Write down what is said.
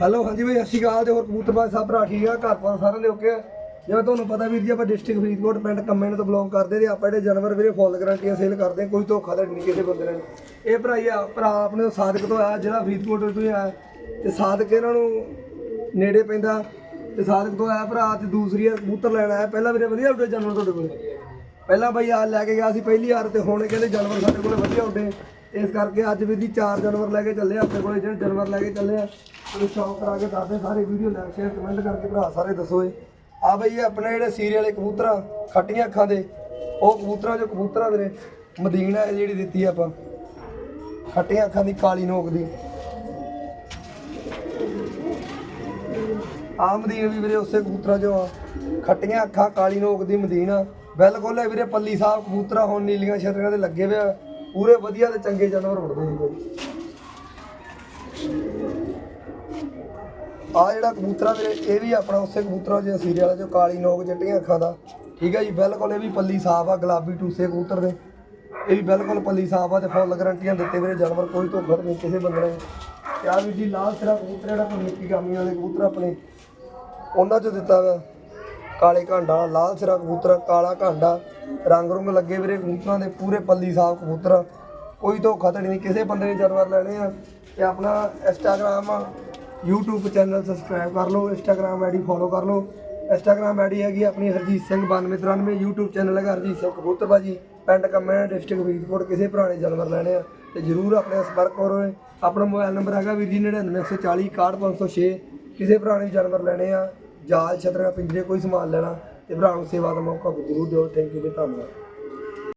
Hello ਹਾਂਜੀ ਬਾਈ ਸਤਿ ਸ਼੍ਰੀ ਅਕਾਲ ਤੇ ਹੋਰ ਕਬੂਤਰਬਾਜ਼ ਸਭ ਭਰਾ ਠੀਕ ਆ? ਘਰ ਪਰ ਸਾਰਿਆਂ ਦੇ ਓਕੇ ਆ? ਜਿਵੇਂ ਤੁਹਾਨੂੰ ਪਤਾ ਵੀਰ ਜੀ ਆਪਾਂ ਡਿਸਟ੍ਰਿਕਟ ਫਰੀਦਕੋਟ ਪਿੰਡ ਕੰਮੇ ਤੋਂ ਬਿਲੋਂਗ ਕਰਦੇ ਤੇ ਆਪਾਂ ਜਿਹੜੇ ਜਾਨਵਰ ਵੀਰੇ ਫੁੱਲ ਗਰੰਟੀਆਂ ਸੇਲ ਕਰਦੇ ਹਾਂ, ਕੋਈ ਧੋਖਾ ਧੜੀ ਨਹੀਂ ਕਿਸੇ ਬੰਦੇ ਨਾਲ। ਇਹ ਭਰਾ ਹੀ ਆ ਭਰਾ ਆਪਣੇ ਤੋਂ ਸਾਦਕ ਤੋਂ ਆਇਆ ਜਿਹੜਾ ਫਰੀਦਕੋਟ ਤੋਂ ਆਇਆ। ਤੇ ਸਾਦਕ ਇਹਨਾਂ ਨੂੰ ਨੇੜੇ ਪੈਂਦਾ। ਤੇ ਸਾਦਕ ਤੋਂ ਆਇਆ ਭਰਾ ਤੇ ਦੂਸਰੀ ਆ ਕਬੂਤਰ ਲੈਣ ਆਇਆ। ਪਹਿਲਾਂ ਵੀਰੇ ਵਧੀਆ ਉੱਡੇ ਜਾਨਵਰ ਤੁਹਾਡੇ ਕੋਲ। ਪਹਿਲਾਂ ਬਾਈ ਆ ਲੈ ਕੇ ਗਿਆ ਸੀ ਪਹਿਲੀ ਵਾਰ ਤੇ ਹੁਣ ਕਹਿੰਦੇ ਜਾਨਵਰ ਸਾਡੇ ਕੋਲ ਵਧੀਆ ਉੱਡੇ। ਇਸ ਕਰਕੇ ਅੱਜ ਵੀ ਦੀ ਚਾਰ ਜਾਨਵਰ ਲੈ ਕੇ ਚੱਲੇ ਆ, ਆਪਣੇ ਕੋਲੇ ਜਿਹੜੇ ਜਾਨਵਰ ਲੈ ਕੇ ਚੱਲੇ ਆ। ਉਹ ਸ਼ੌਕ ਕਰਾ ਕੇ ਦੱਸਦੇ ਸਾਰੇ ਵੀਡੀਓ ਲਾਈਕ ਸ਼ੇਅਰ ਕਮੈਂਟ ਕਰਕੇ ਭਰਾ ਸਾਰੇ ਦੱਸੋ ਏ ਆ ਬਈ ਆਪਣੇ ਜਿਹੜੇ ਸੀਰੀਅਲ ਵਾਲੇ ਕਬੂਤਰ ਆ ਖੱਟੀਆਂ ਅੱਖਾਂ ਦੇ, ਉਹ ਕਬੂਤਰਾਂ ਜੋ ਕਬੂਤਰਾਂ ਵੀਰੇ ਮਦੀਨਾ ਹੈ ਜਿਹੜੀ ਦਿੱਤੀ ਆਪਾਂ। ਖੱਟੀਆਂ ਅੱਖਾਂ ਦੀ ਕਾਲੀ ਨੋਕ ਦੀ। ਆ ਮਦੀਨ ਵੀ ਵੀਰੇ ਉਸੇ ਕਬੂਤਰਾਂ ਜੋ ਆ। ਖੱਟੀਆਂ ਅੱਖਾਂ, ਕਾਲੀ ਨੋਕ ਦੀ ਮਦੀਨਾ ਬਿਲਕੁਲ ਇਹ ਵੀਰੇ ਪੱਲੀ ਸਾਹਿਬ ਕਬੂਤਰਾਂ, ਹੁਣ ਨੀਲੀਆਂ ਛਤਰੀਆਂ ਦੇ ਲੱਗੇ ਹੋਏ ਆ। ਪੂਰੇ ਵਧੀਆ ਤੇ ਚੰਗੇ ਜਾਨਵਰ ਉੱਡਦੇ ਸੀ ਬਾਈ ਆ ਜਿਹੜਾ ਕਬੂਤਰਾ ਵੀਰੇ, ਇਹ ਵੀ ਆਪਣਾ ਉਸੇ ਕਬੂਤਰਾ ਜਿਹੜਾ ਸੀਰੇ ਵਾਲਾ ਜੋ ਕਾਲੀ ਨੋਕ ਜੱਟੀਆਂ ਅੱਖਾਂ ਦਾ। ਠੀਕ ਹੈ ਜੀ, ਬਿਲਕੁਲ ਇਹ ਵੀ ਪੱਲੀ ਸਾਫ਼ ਆ, ਗੁਲਾਬੀ ਟੂਸੇ ਕਬੂਤਰ ਦੇ। ਇਹ ਵੀ ਬਿਲਕੁਲ ਪੱਲੀ ਸਾਫ਼ ਆ ਤੇ ਫੁੱਲ ਗਰੰਟੀਆਂ ਦਿੱਤੇ ਵੀਰੇ ਜਾਨਵਰ, ਕੋਈ ਧੋਖਾ ਨਹੀਂ ਕਿਸੇ ਬੰਦੇ ਨੇ ਤੇ ਆਹ ਵੀ ਜੀ ਲਾਲ ਸਿਰਾ ਕਬੂਤਰ ਜਿਹੜਾ ਕੋਈ ਨਿੱਕੀ ਕਾਮੀ ਵਾਲੇ ਕਬੂਤਰ ਆਪਣੇ, ਉਹਨਾਂ ਚੋਂ ਦਿੱਤਾ ਵਾ। ਕਾਲੇ ਘਾਂਡਾ, ਲਾਲ ਸਿਰਾ ਕਬੂਤਰ, ਕਾਲਾ ਘਾਂਡਾ, ਰੰਗ ਰੁੰਗ ਲੱਗੇ ਵੀਰੇ ਕਬੂਤਰਾਂ ਦੇ, ਪੂਰੇ ਪੱਲੀ ਸਾਫ਼ ਕਬੂਤਰ। ਕੋਈ ਧੋਖਾ ਧੜੀ ਨਹੀਂ, ਕਿਸੇ ਬੰਦੇ ਨੇ ਜਾਨਵਰ ਲੈਣੇ ਆ ਤੇ ਆਪਣਾ ਇੰਸਟਾਗ੍ਰਾਮ YouTube ਚੈਨਲ ਸਬਸਕ੍ਰਾਈਬ ਕਰ ਲਓ ਇੰਸਟਾਗ੍ਰਾਮ ਆਈਡੀ ਫੋਲੋ ਕਰ ਲਓ। ਇੰਸਟਾਗ੍ਰਾਮ ਆਈਡੀ ਹੈਗੀ ਆਪਣੀ ਹਰਜੀਤ ਸਿੰਘ 9293 YouTube ਚੈਨਲ ਹੈਗਾ ਹਰਜੀਤ ਸਿੰਘ ਕਬੂਤਰਬਾਜੀ। ਪਿੰਡ ਕੰਮੇ ਡਿਸਟ੍ਰਿਕਟ ਫਰੀਦਕੋਟ, ਕਿਸੇ ਪੁਰਾਣੇ ਜਾਨਵਰ ਲੈਣੇ ਆ। ਤੇ ਜਰੂਰ ਆਪਣੇ ਸੰਪਰਕ ਕਰੋ ਆਪਣਾ ਮੋਬਾਈਲ ਨੰਬਰ ਹੈਗਾ ਵੀਰ ਜੀ 99140 61506 ਕਿਸੇ ਪੁਰਾਣੇ ਜਾਨਵਰ ਲੈਣੇ ਆ। ਜਾਲ ਛਤਰਾ ਪਿੰਜਰੇ ਕੋਈ ਸਮਾਨ ਲੈਣਾ, ਤੇ ਭਰਾ ਨੂੰ ਸੇਵਾ ਦਾ ਮੌਕਾ ਜ਼ਰੂਰ ਦਿਓ। ਥੈਂਕ ਯੂ ਜੀ, ਧੰਨਵਾਦ।